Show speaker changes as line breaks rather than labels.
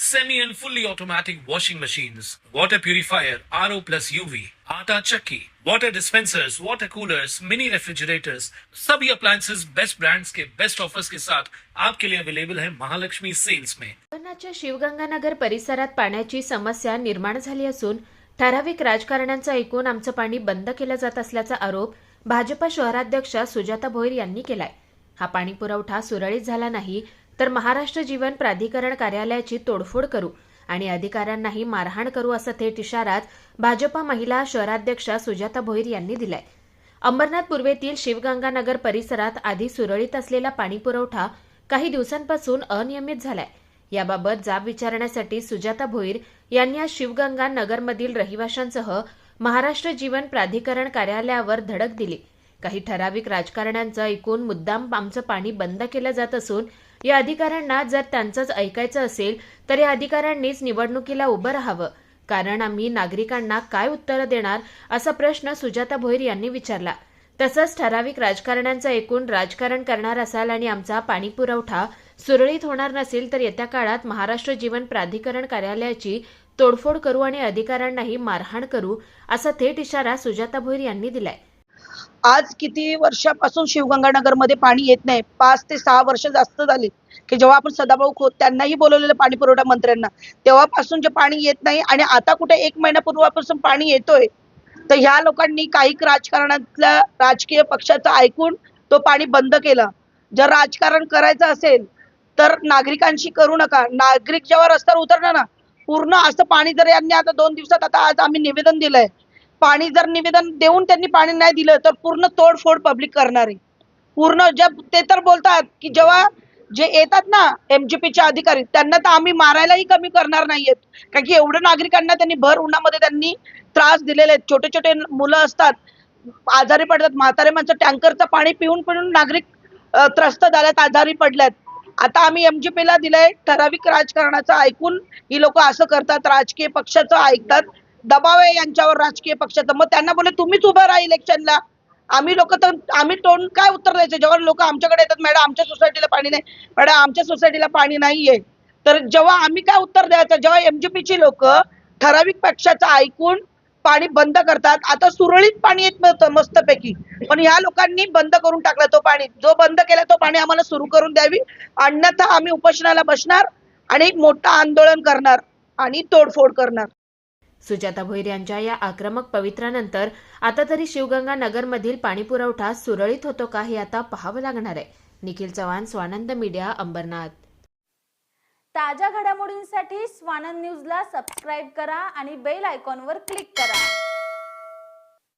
televisions, semi and fully automatic washing machines, water purifier, RO plus UV, आटा चक्की, water dispensers, water coolers, mini refrigerators, सभी appliances best brands के best offers के साथ आपके लिए अवेलेबल है महालक्ष्मी सेल्स में।
उत्पन्नाच्या शिवगंगानगर परिसरात पाण्याची समस्या निर्माण झाली असून ठराविक राजकारण्यांचं ऐकून आमचं पाणी बंद केलं जात असल्याचा आरोप भाजपा शहराध्यक्षा सुजाता भोईर यांनी केलाय. हा पाणी पुरवठा सुरळीत झाला नाही तर महाराष्ट्र जीवन प्राधिकरण कार्यालयाची तोडफोड करू आणि अधिकाऱ्यांनाही मारहाण करू असा थेट इशाराच भाजपा महिला शहराध्यक्षा सुजाता भोईर यांनी दिलाय. अंबरनाथ पूर्वेतील शिवगंगानगर परिसरात आधी सुरळीत असलेला पाणीपुरवठा काही दिवसांपासून अनियमित झालाय. याबाबत जाब विचारण्यासाठी सुजाता भोईर यांनी आज शिवगंगा नगरमधील रहिवाशांसह महाराष्ट्र जीवन प्राधिकरण कार्यालयावर धडक दिली. काही ठराविक राजकारण्यांचं ऐकून मुद्दाम आमचं पाणी बंद केलं जात असून या अधिकाऱ्यांना जर त्यांचंच ऐकायचं असेल तर या अधिकाऱ्यांनीच निवडणुकीला उभं राहावं. कारण आम्ही नागरिकांना काय उत्तरं देणार असा प्रश्न सुजाता भोईर यांनी विचारला. तसंच ठराविक राजकारण्यांचं एकूण राजकारण करणार असाल आणि आमचा पाणी पुरवठा सुरळीत होणार नसेल तर येत्या काळात महाराष्ट्र जीवन प्राधिकरण कार्यालयाची तोडफोड करू आणि अधिकाऱ्यांनाही मारहाण करू असा थेट इशारा सुजाता भोईर यांनी दिलाय.
आज किती वर्षापासून शिवगंगानगरमध्ये पाणी येत नाही? पाच ते सहा वर्ष जास्त झाली. की जेव्हा आपण सदाभाऊ खोत त्यांनाही बोलवलेलं पाणी पुरवठा मंत्र्यांना तेव्हापासून जे पाणी येत नाही आणि आता कुठे एक महिन्यापूर्वीपासून पाणी येतोय तर ह्या लोकांनी काही राजकारणातल्या राजकीय पक्षाचं ऐकून तो पाणी बंद केलं. जर राजकारण करायचं असेल तर नागरिकांशी करू नका. नागरिक जेव्हा रस्त्यावर उतरणार ना पूर्ण असं पाणी जर यांनी आता दोन दिवसात आता आज आम्ही निवेदन दिलंय पाणी जर निवेदन देऊन त्यांनी पाणी नाही दिलं तर पूर्ण तोडफोड पब्लिक करणार आहे. पूर्ण जब ते तर बोलतात की जेव्हा जे येतात ना एमजीपीचे अधिकारी त्यांना तर आम्ही मारायलाही कमी करणार नाहीयेत. कारण की एवढं नागरिकांना त्यांनी भर उन्हामध्ये त्यांनी त्रास दिलेले आहेत. छोटे छोटे मुलं असतात आजारी पडतात. म्हातारे माणसं टँकरचं पाणी पिऊन पिऊन नागरिक त्रस्त झाल्यात आजारी पडल्यात आता आम्ही एमजीपीला ला दिलंय ठराविक राजकारणाचं ऐकून ही लोक असं करतात राजकीय पक्षाचं ऐकतात. दबाव आहे यांच्यावर राजकीय पक्षाचा. मग त्यांना बोलले तुम्हीच उभं राहा इलेक्शनला. आम्ही लोक तर आम्ही तोंड काय उत्तर द्यायचं? जेव्हा लोक आमच्याकडे येतात मॅडम आमच्या सोसायटीला पाणी नाही. मॅडम आमच्या सोसायटीला पाणी नाहीये. तर जेव्हा आम्ही काय उत्तर द्यायचं? जेव्हा एमजीपीची लोक ठराविक पक्षाचं ऐकून पाणी बंद करतात आता सुरळीत पाणी येत नव्हतं मस्तपैकी. पण ह्या लोकांनी बंद करून टाकला तो पाणी. जो बंद केला तो पाणी आम्हाला सुरू करून द्यावी. अन्यथा आम्ही उपोषणाला बसणार आणि मोठं आंदोलन करणार आणि तोडफोड करणार.
सुजाता भोईर यांच्या या आक्रमक पवित्रानंतर आता तरी शिवगंगा नगरमधील पाणीपुरवठा सुरळीत होतो का हे आता पाहावं लागणार आहे. निखिल चव्हाण स्वानंद मीडिया अंबरनाथ.
ताज्या घडामोडींसाठी स्वानंद न्यूजला सबस्क्राईब करा आणि बेल आयकॉनवर क्लिक करा.